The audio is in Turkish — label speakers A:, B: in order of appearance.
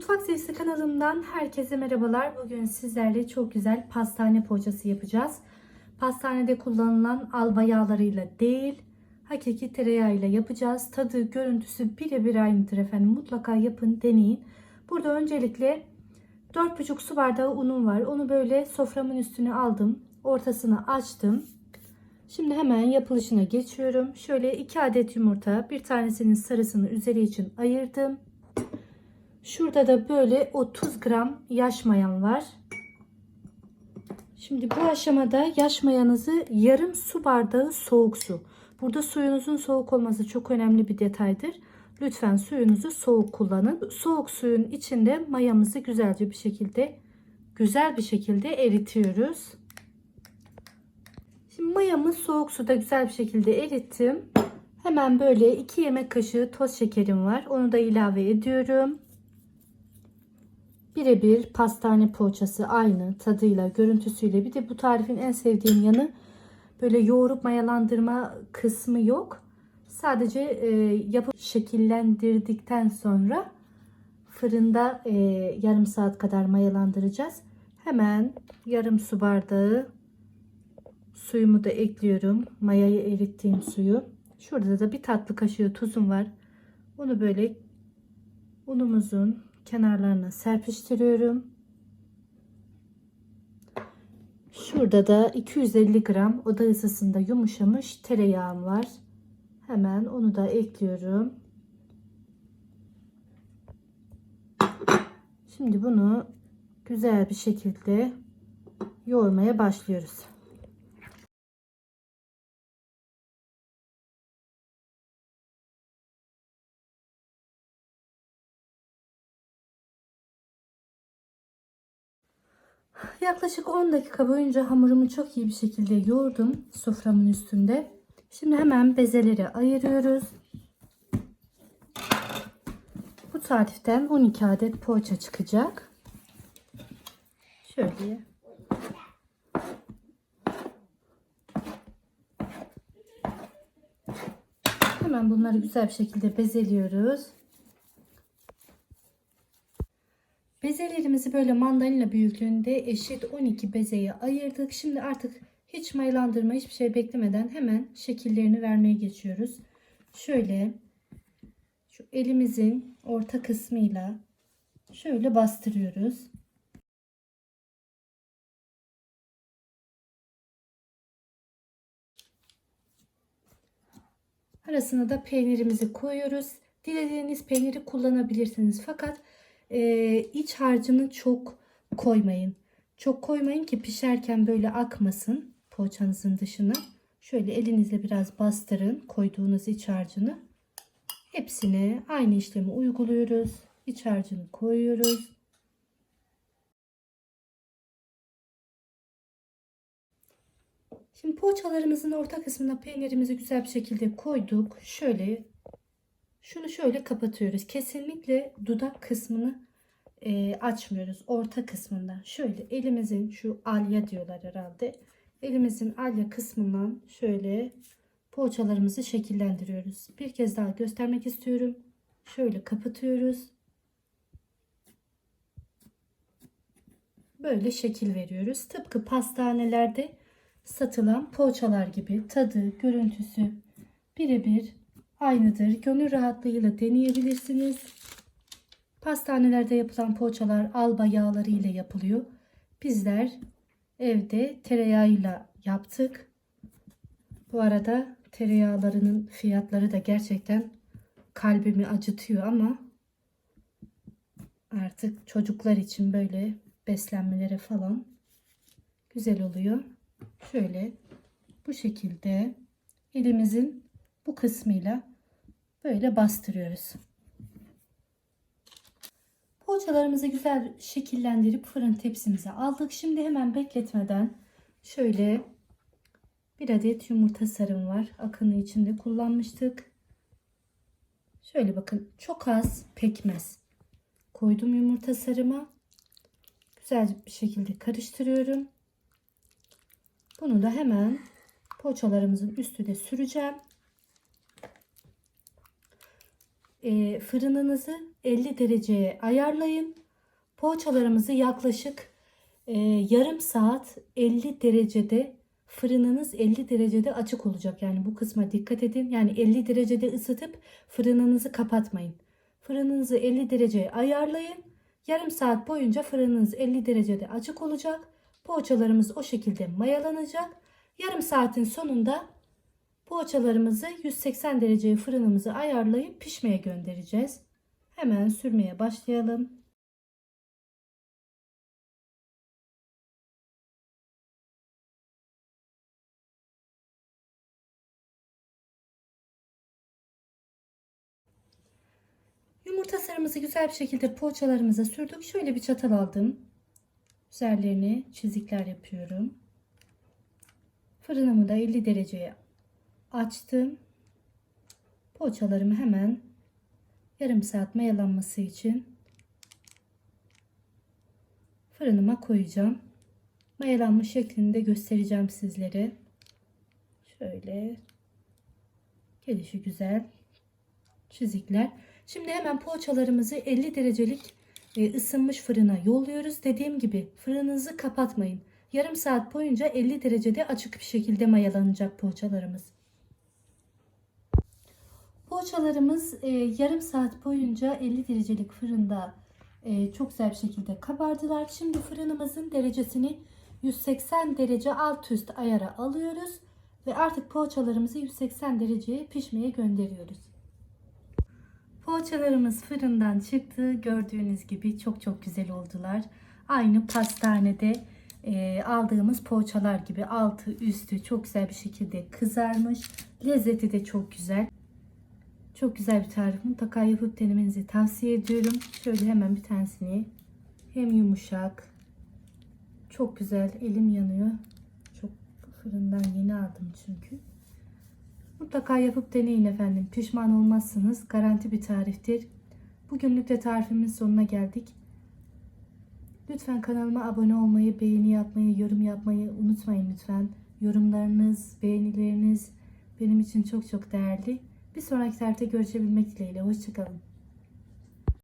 A: Mutfak Sesi kanalımdan herkese merhabalar. Bugün sizlerle çok güzel pastane poğaçası yapacağız. Pastanede kullanılan alba yağlarıyla değil, hakiki tereyağıyla yapacağız. Tadı, görüntüsü birebir aynıdır efendim. Mutlaka yapın, deneyin. Burada öncelikle 4,5 su bardağı unum var. Onu böyle soframın üstüne aldım. Ortasını açtım. Şimdi hemen yapılışına geçiyorum. Şöyle 2 adet yumurta, bir tanesinin sarısını üzeri için ayırdım. Şurada da böyle 30 gram yaş mayan var. Şimdi bu aşamada yaş mayanızı yarım su bardağı soğuk su. Burada suyunuzun soğuk olması çok önemli bir detaydır. Lütfen suyunuzu soğuk kullanın. Soğuk suyun içinde mayamızı güzelce bir şekilde güzel bir şekilde eritiyoruz. Şimdi mayamı soğuk suda güzel bir şekilde erittim. Hemen böyle 2 yemek kaşığı toz şekerim var. Onu da ilave ediyorum. Birebir pastane poğaçası aynı tadıyla, görüntüsüyle. Bir de bu tarifin en sevdiğim yanı böyle yoğurup mayalandırma kısmı yok. Sadece e, yapıp şekillendirdikten sonra fırında e, yarım saat kadar mayalandıracağız. Hemen yarım su bardağı suyumu da ekliyorum. Mayayı erittiğim suyu. Şurada da bir tatlı kaşığı tuzum var. Onu böyle unumuzun kenarlarına serpiştiriyorum. Şurada da 250 gram oda ısısında yumuşamış tereyağım var. Hemen onu da ekliyorum. Şimdi bunu güzel bir şekilde yoğurmaya başlıyoruz. Yaklaşık 10 dakika boyunca hamurumu çok iyi bir şekilde yoğurdum soframın üstünde. Şimdi hemen bezeleri ayırıyoruz. Bu tariften 12 adet poğaça çıkacak. Şöyle. Hemen bunları güzel bir şekilde bezeliyoruz. Bezelerimizi böyle mandalina büyüklüğünde eşit 12 bezeye ayırdık. Şimdi artık hiç mayalandırma hiçbir şey beklemeden hemen şekillerini vermeye geçiyoruz. Şöyle şu elimizin orta kısmıyla şöyle bastırıyoruz. Arasına da peynirimizi koyuyoruz. Dilediğiniz peyniri kullanabilirsiniz. Fakat e, iç harcını çok koymayın. Çok koymayın ki pişerken böyle akmasın poğaçanızın dışına. Şöyle elinizle biraz bastırın koyduğunuz iç harcını. Hepsine aynı işlemi uyguluyoruz. İç harcını koyuyoruz. Şimdi poğaçalarımızın orta kısmına peynirimizi güzel bir şekilde koyduk. Şöyle şunu şöyle kapatıyoruz. Kesinlikle dudak kısmını e, açmıyoruz. Orta kısmından şöyle elimizin şu alya diyorlar herhalde. Elimizin alya kısmından şöyle poğaçalarımızı şekillendiriyoruz. Bir kez daha göstermek istiyorum. Şöyle kapatıyoruz. Böyle şekil veriyoruz. Tıpkı pastanelerde satılan poğaçalar gibi tadı, görüntüsü birebir aynıdır. Gönül rahatlığıyla deneyebilirsiniz. Pastanelerde yapılan poğaçalar alba yağları ile yapılıyor. Bizler evde tereyağıyla yaptık. Bu arada tereyağlarının fiyatları da gerçekten kalbimi acıtıyor ama artık çocuklar için böyle beslenmeleri falan güzel oluyor. Şöyle bu şekilde elimizin bu kısmıyla böyle bastırıyoruz. Poğaçalarımızı güzel şekillendirip fırın tepsimize aldık. Şimdi hemen bekletmeden şöyle bir adet yumurta sarım var. Akını içinde kullanmıştık. Şöyle bakın çok az pekmez koydum yumurta sarıma. Güzel bir şekilde karıştırıyorum. Bunu da hemen poğaçalarımızın üstüne süreceğim. E, fırınınızı 50 dereceye ayarlayın. Poğaçalarımızı yaklaşık e, yarım saat 50 derecede fırınınız 50 derecede açık olacak. Yani bu kısma dikkat edin. Yani 50 derecede ısıtıp fırınınızı kapatmayın. Fırınınızı 50 dereceye ayarlayın. Yarım saat boyunca fırınınız 50 derecede açık olacak. Poğaçalarımız o şekilde mayalanacak. Yarım saatin sonunda poğaçalarımızı 180 dereceye fırınımızı ayarlayıp pişmeye göndereceğiz. Hemen sürmeye başlayalım. Yumurta sarımızı güzel bir şekilde poğaçalarımıza sürdük. Şöyle bir çatal aldım. Üzerlerine çizikler yapıyorum. Fırınımı da 50 dereceye açtım. Poğaçalarımı hemen yarım saat mayalanması için fırınıma koyacağım. Mayalanmış şeklini de göstereceğim sizlere. Şöyle gelişi güzel çizikler. Şimdi hemen poğaçalarımızı 50 derecelik e, ısınmış fırına yolluyoruz. Dediğim gibi fırınınızı kapatmayın. Yarım saat boyunca 50 derecede açık bir şekilde mayalanacak poğaçalarımız. Poğaçalarımız e, yarım saat boyunca 50 derecelik fırında e, çok güzel bir şekilde kabardılar. Şimdi fırınımızın derecesini 180 derece alt üst ayara alıyoruz. Ve artık poğaçalarımızı 180 dereceye pişmeye gönderiyoruz. Poğaçalarımız fırından çıktı. Gördüğünüz gibi çok çok güzel oldular. Aynı pastanede e, aldığımız poğaçalar gibi altı üstü çok güzel bir şekilde kızarmış. Lezzeti de çok güzel. Çok güzel bir tarif. Mutlaka yapıp denemenizi tavsiye ediyorum. Şöyle hemen bir tanesini hem yumuşak çok güzel elim yanıyor. Çok fırından yeni aldım çünkü. Mutlaka yapıp deneyin efendim. Pişman olmazsınız. Garanti bir tariftir. Bugünlük de tarifimin sonuna geldik. Lütfen kanalıma abone olmayı, beğeni yapmayı, yorum yapmayı unutmayın lütfen. Yorumlarınız, beğenileriniz benim için çok çok değerli. Bir sonraki tarifte görüşebilmek dileğiyle. Hoşçakalın.